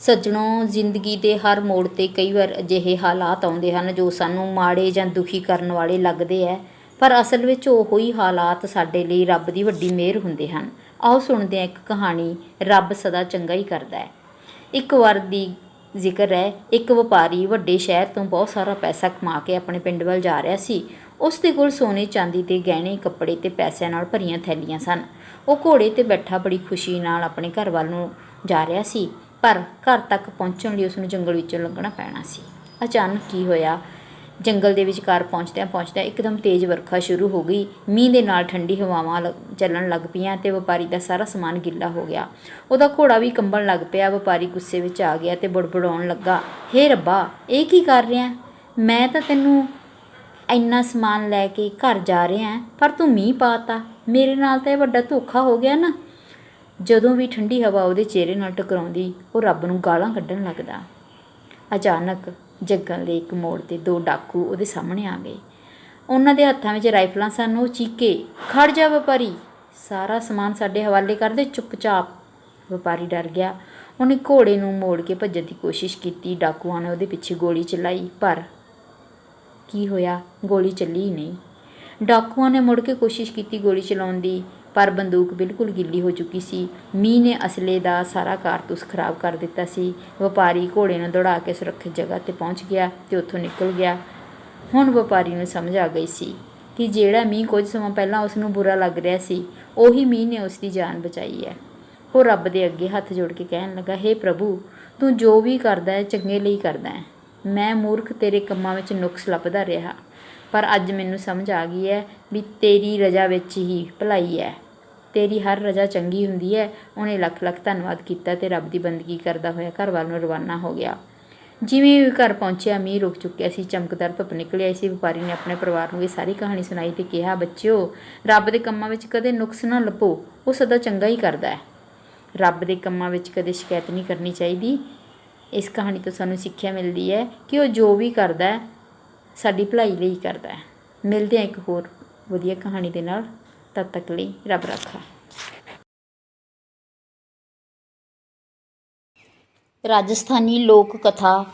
ਸੱਜਣੋ ਜ਼ਿੰਦਗੀ ਦੇ ਹਰ ਮੋੜ ਤੇ ਕਈ ਵਾਰ ਅਜਿਹੇ ਹਾਲਾਤ ਆਉਂਦੇ ਹਨ ਜੋ ਸਾਨੂੰ ਮਾੜੇ ਜਾਂ ਦੁਖੀ ਕਰਨ ਵਾਲੇ ਲੱਗਦੇ ਹੈ ਪਰ ਅਸਲ ਵਿੱਚ ਉਹ ਹੀ ਹਾਲਾਤ ਸਾਡੇ ਲਈ ਰੱਬ ਦੀ ਵੱਡੀ ਮਿਹਰ ਹੁੰਦੇ ਹਨ। ਆਓ ਸੁਣਦੇ ਹਾਂ ਇੱਕ ਕਹਾਣੀ, ਰੱਬ ਸਦਾ ਚੰਗਾ ਹੀ ਕਰਦਾ ਹੈ ਇੱਕ ਵਾਰ ਦੀ ਜ਼ਿਕਰ ਹੈ ਇੱਕ ਵਪਾਰੀ ਵੱਡੇ ਸ਼ਹਿਰ ਤੋਂ ਬਹੁਤ ਸਾਰਾ ਪੈਸਾ ਕਮਾ ਕੇ ਆਪਣੇ ਪਿੰਡ ਵੱਲ ਜਾ ਰਿਹਾ ਸੀ। ਉਸ ਦੇ ਕੋਲ ਸੋਨੇ ਚਾਂਦੀ ਦੇ ਗਹਿਣੇ, ਕੱਪੜੇ ਤੇ ਪੈਸਿਆਂ ਨਾਲ ਭਰੀਆਂ ਥੈਲੀਆਂ ਸਨ। ਉਹ ਘੋੜੇ ਤੇ ਬੈਠਾ ਬੜੀ ਖੁਸ਼ੀ ਨਾਲ ਆਪਣੇ ਘਰ ਵੱਲ ਨੂੰ ਜਾ ਰਿਹਾ ਸੀ। ਪਰ ਘਰ ਤੱਕ ਪਹੁੰਚਣ ਲਈ ਉਸ ਨੂੰ ਜੰਗਲ ਵਿੱਚੋਂ ਲੰਘਣਾ ਪੈਣਾ ਸੀ। ਅਚਾਨਕ ਕੀ ਹੋਇਆ? ਜੰਗਲ ਦੇ ਵਿਚਕਾਰ ਪਹੁੰਚਦਿਆਂ ਪਹੁੰਚਦਿਆਂ ਇੱਕਦਮ ਤੇਜ਼ ਵਰਖਾ ਸ਼ੁਰੂ ਹੋ ਗਈ। ਮੀਂਹ ਦੇ ਨਾਲ ਠੰਡੀ ਹਵਾਵਾਂ ਲ- ਚੱਲਣ ਲੱਗ ਪਈਆਂ ਤੇ ਵਪਾਰੀ ਦਾ ਸਾਰਾ ਸਮਾਨ ਗਿੱਲਾ ਹੋ ਗਿਆ। ਉਹਦਾ ਘੋੜਾ ਵੀ ਕੰਬਣ ਲੱਗ ਪਿਆ। ਵਪਾਰੀ ਗੁੱਸੇ ਵਿੱਚ ਆ ਗਿਆ ਤੇ ਬੜਬੜਾਉਣ ਲੱਗਾ। ਹੇ ਰੱਬਾ, ਇਹ ਕੀ ਕਰ ਰਿਹਾ? ਮੈਂ ਤਾਂ ਤੈਨੂੰ ਇੰਨਾ ਸਮਾਨ ਲੈ ਕੇ ਘਰ ਜਾ ਰਿਹਾ, ਪਰ ਤੂੰ ਮੀਂਹ ਪਾਤਾ ਮੇਰੇ ਨਾਲ ਤਾਂ ਇਹ ਵੱਡਾ ਧੋਖਾ ਹੋ ਗਿਆ ਨਾ। ਜਦੋਂ ਵੀ ਠੰਡੀ ਹਵਾ ਉਹਦੇ ਚਿਹਰੇ ਨਾਲ ਟਕਰਾਉਂਦੀ, ਉਹ ਰੱਬ ਨੂੰ ਗਾਲਾਂ ਕੱਢਣ ਲੱਗਦਾ। ਅਚਾਨਕ ਜੱਗਣ ਦੇ ਇੱਕ ਮੋੜ ਤੇ ਦੋ ਡਾਕੂ ਉਹਦੇ ਸਾਹਮਣੇ ਆ ਗਏ। ਉਹਨਾਂ ਦੇ ਹੱਥਾਂ ਵਿੱਚ ਰਾਈਫਲਾਂ ਸਨ, ਉਹ ਚੀਕੇ, ਖੜ ਜਾ ਵਪਾਰੀ। ਸਾਰਾ ਸਮਾਨ ਸਾਡੇ ਹਵਾਲੇ ਕਰ ਦੇ, ਚੁੱਪਚਾਪ। ਵਪਾਰੀ ਡਰ ਗਿਆ। ਉਹਨੇ ਘੋੜੇ ਨੂੰ ਮੋੜ ਕੇ ਭੱਜਣ ਦੀ ਕੋਸ਼ਿਸ਼ ਕੀਤੀ। ਡਾਕੂਆਂ ਨੇ ਉਹਦੇ ਪਿੱਛੇ ਗੋਲੀ ਚਲਾਈ, ਪਰ ਕੀ ਹੋਇਆ? ਗੋਲੀ ਚੱਲੀ ਹੀ ਨਹੀਂ। ਡਾਕੂਆਂ ਨੇ ਮੁੜ ਕੇ ਕੋਸ਼ਿਸ਼ ਕੀਤੀ ਗੋਲੀ ਚਲਾਉਣ ਦੀ। ਪਰ ਬੰਦੂਕ ਬਿਲਕੁਲ ਗਿੱਲੀ ਹੋ ਚੁੱਕੀ ਸੀ। ਮੀਂਹ ਨੇ ਅਸਲੇ ਦਾ ਸਾਰਾ ਕਾਰਤੂਸ ਖਰਾਬ ਕਰ ਦਿੱਤਾ ਸੀ। ਵਪਾਰੀ ਘੋੜੇ ਨੂੰ ਦੌੜਾ ਕੇ ਸੁਰੱਖਿਅਤ ਜਗ੍ਹਾ ਤੇ ਪਹੁੰਚ ਗਿਆ ਤੇ ਉੱਥੋਂ ਨਿਕਲ ਗਿਆ। ਹੁਣ ਵਪਾਰੀ ਨੂੰ ਸਮਝ ਆ ਗਈ ਸੀ ਕਿ ਜਿਹੜਾ ਮੀਂਹ ਕੁਝ ਸਮਾਂ ਪਹਿਲਾਂ ਉਸ ਨੂੰ ਬੁਰਾ ਲੱਗ ਰਿਹਾ ਸੀ, ਉਹੀ ਮੀਂਹ ਨੇ ਉਸ ਦੀ ਜਾਨ ਬਚਾਈ ਹੈ। ਉਹ ਰੱਬ ਦੇ ਅੱਗੇ ਹੱਥ ਜੋੜ ਕੇ ਕਹਿਣ ਲੱਗਾ, ਹੇ ਪ੍ਰਭੂ, ਤੂੰ ਜੋ ਵੀ ਕਰਦਾ ਹੈ, ਚੰਗੇ ਲਈ ਕਰਦਾ ਹੈ। ਮੈਂ ਮੂਰਖ ਤੇਰੇ ਕੰਮਾਂ ਵਿੱਚ ਨੁਕਸ ਲੱਭਦਾ ਰਿਹਾ। ਪਰ ਅੱਜ ਮੈਨੂੰ ਸਮਝ ਆ ਗਈ ਹੈ ਵੀ ਤੇਰੀ ਰਜ਼ਾ ਵਿੱਚ ਹੀ ਭਲਾਈ ਹੈ ਤੇਰੀ ਹਰ ਰਜ਼ਾ ਚੰਗੀ ਹੁੰਦੀ ਹੈ ਉਹਨੇ ਲੱਖ ਲੱਖ ਧੰਨਵਾਦ ਕੀਤਾ ਤੇ ਰੱਬ ਦੀ ਬੰਦਗੀ ਕਰਦਾ ਹੋਇਆ ਘਰ ਵੱਲ ਨੂੰ ਰਵਾਨਾ ਹੋ ਗਿਆ। ਜਿਵੇਂ ਹੀ ਘਰ ਪਹੁੰਚਿਆ, ਮੀਂਹ ਰੁਕ ਚੁੱਕਿਆ ਸੀ, ਚਮਕਦਾਰ ਧੁੱਪ ਨਿਕਲਿਆ ਆਈ ਸੀ। ਵਪਾਰੀ ਨੇ ਆਪਣੇ ਪਰਿਵਾਰ ਨੂੰ ਇਹ ਸਾਰੀ ਕਹਾਣੀ ਸੁਣਾਈ ਤੇ ਕਿਹਾ, ਬੱਚਿਓ, ਰੱਬ ਦੇ ਕੰਮਾਂ ਵਿੱਚ ਕਦੇ ਨੁਕਸ ਨਾ ਲੱਭੋ। ਉਹ ਸਦਾ ਚੰਗਾ ਹੀ ਕਰਦਾ ਹੈ ਰੱਬ ਦੇ ਕੰਮਾਂ ਵਿੱਚ ਕਦੇ ਸ਼ਿਕਾਇਤ ਨਹੀਂ ਕਰਨੀ ਚਾਹੀਦੀ। ਇਸ ਕਹਾਣੀ ਤੋਂ ਸਾਨੂੰ ਸਿੱਖਿਆ ਮਿਲਦੀ ਹੈ ਕਿ ਉਹ ਜੋ ਵੀ ਕਰਦਾ ਹੈ ਸਾਡੀ ਭਲਾਈ ਲਈ ਕਰਦਾ ਹੈ। ਮਿਲਦੇ ਹਾਂ ਇੱਕ ਹੋਰ ਵਧੀਆ ਕਹਾਣੀ ਦੇ ਨਾਲ। ਤਦ ਤੱਕ ਲਈ ਰੱਬ ਰੱਖਾ। ਰਾਜਸਥਾਨੀ ਲੋਕ ਕਥਾ